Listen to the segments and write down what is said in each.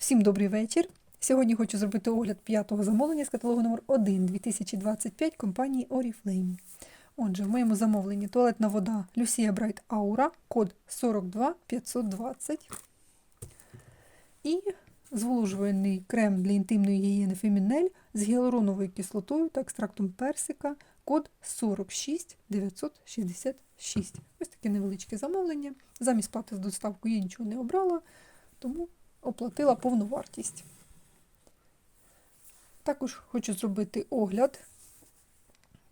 Всім добрий вечір. Сьогодні хочу зробити огляд п'ятого замовлення з каталогу номер 1 2025 компанії Oriflame. Отже, в моєму замовленні туалетна вода Lucia Bright Aura, код 42520. І зволожувальний крем для інтимної гігієни Фемінель з гіалуроновою кислотою та екстрактом персика, код 46966. Ось таке невеличке замовлення. Замість плати за доставку я нічого не обрала, тому оплатила повну вартість. Також хочу зробити огляд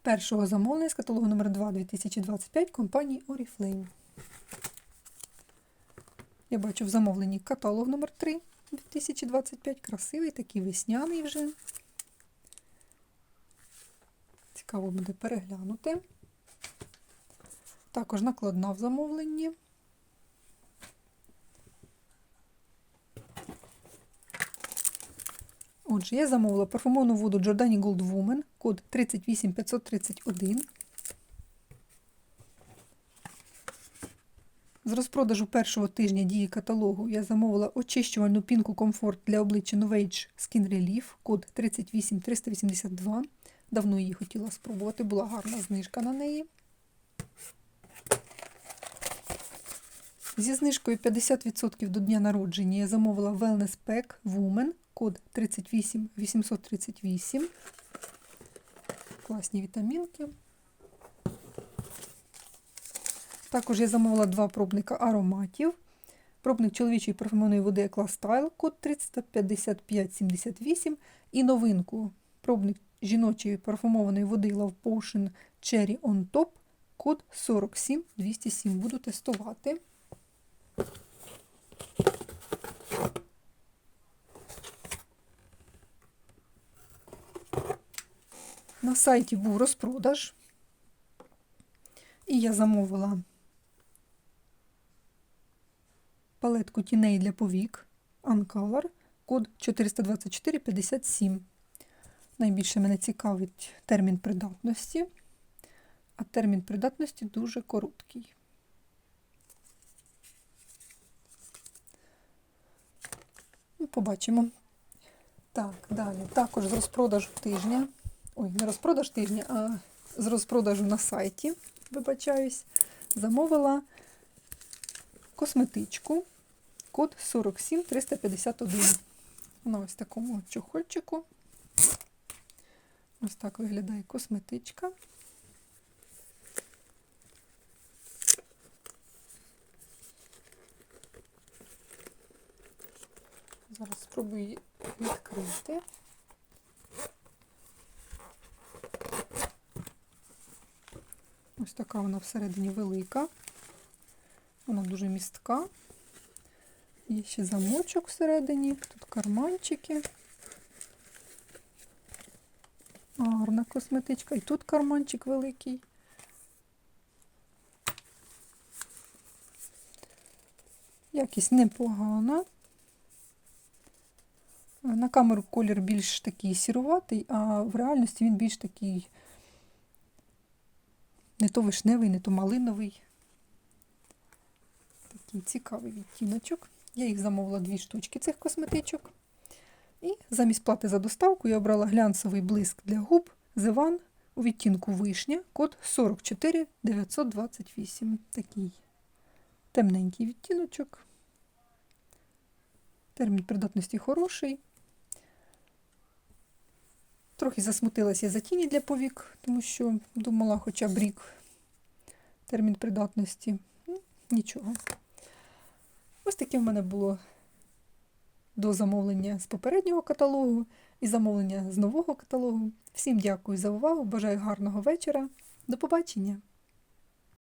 першого замовлення з каталогу номер 2 2025 компанії Oriflame. Я бачу в замовленні каталог номер 3 2025. Красивий, такий весняний вже. Цікаво буде переглянути. Також накладна в замовленні. Отже, я замовила парфумовану воду Giordani Gold Woman, код 38531. З розпродажу першого тижня дії каталогу я замовила очищувальну пінку комфорт для обличчя Novage Skin Relief, код 38382. Давно її хотіла спробувати, була гарна знижка на неї. Зі знижкою 50% до дня народження я замовила Wellness Pack Woman, код 38838. Класні вітамінки. Також я замовила два пробника ароматів. Пробник чоловічої парфумованої води Eclat Style, код 35578. І новинку пробник жіночої парфумованої води Love Potion Cherry On Top, код 47207. Буду тестувати. На сайті був розпродаж, і я замовила палетку тіней для повік Uncolor, код 42457. Найбільше мене цікавить термін придатності, а термін придатності дуже короткий. Побачимо. Так, далі. Також з розпродажу тижня. Ой, не розпродаж тижня, а з розпродажу на сайті, вибачаюсь, замовила косметичку код 47351. Вона ось в такому чохольчику. Ось так виглядає косметичка. Зараз спробую відкрити. Ось така вона всередині велика. Вона дуже містка. Є ще замочок всередині, тут карманчики. Гарна косметичка. І тут карманчик великий. Якість непогана. На камеру колір більш такий сіруватий, а в реальності він більш такий не то вишневий, не то малиновий. Такий цікавий відтіночок. Я їх замовила дві штучки цих косметичок. І замість плати за доставку я обрала глянцевий блиск для губ One у відтінку вишня, код 44928. Такий темненький відтіночок. Термін придатності хороший. Трохи засмутилася за тіні для повік, тому що думала хоча б рік термін придатності. Ну, Нічого. Ось таке в мене було до замовлення з попереднього каталогу і замовлення з нового каталогу. Всім дякую за увагу, бажаю гарного вечора. До побачення!